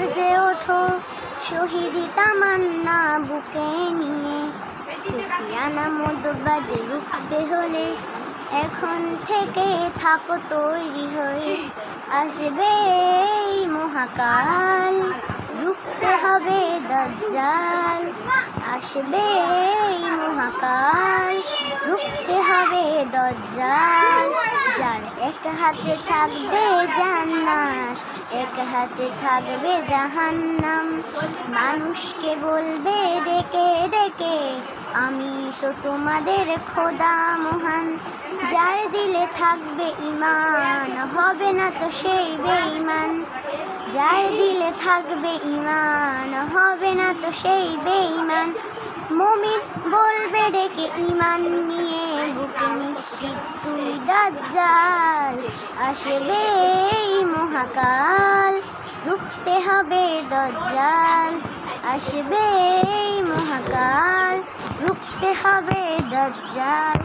গর্জে ওঠো, শহীদ তামান্না বুকে নিয়ে। সুফিয়ানা মদবাদ রুখতে হলে এখন থেকে থাকো তৈরি হয়ে। আসবে এই মহাকাল, রুখতে হবে দজ্জাল। আসবে এই মহাকাল, রুখতে হবে দজ্জাল। যার এক হাতে থাকবে জান্নাত হাতে থাকবে জাহান্নাম। মানুষকে বলবে, ডেকে ডেকে, আমি তো তোমাদের খোদা মহান। যার দিলে থাকবে ইমান হবে না তো সেই বেঈমান। যার দিলে থাকবে ইমান হবে না তো সেই বেঈমান। মমিন বলবে, ডেকে ইমান নিয়ে তুই দাজ্জাল আসবে মহাকাল। রুখতে হবে দজ্জাল আসবে মহাকাল। রুখতে হবে দজ্জাল।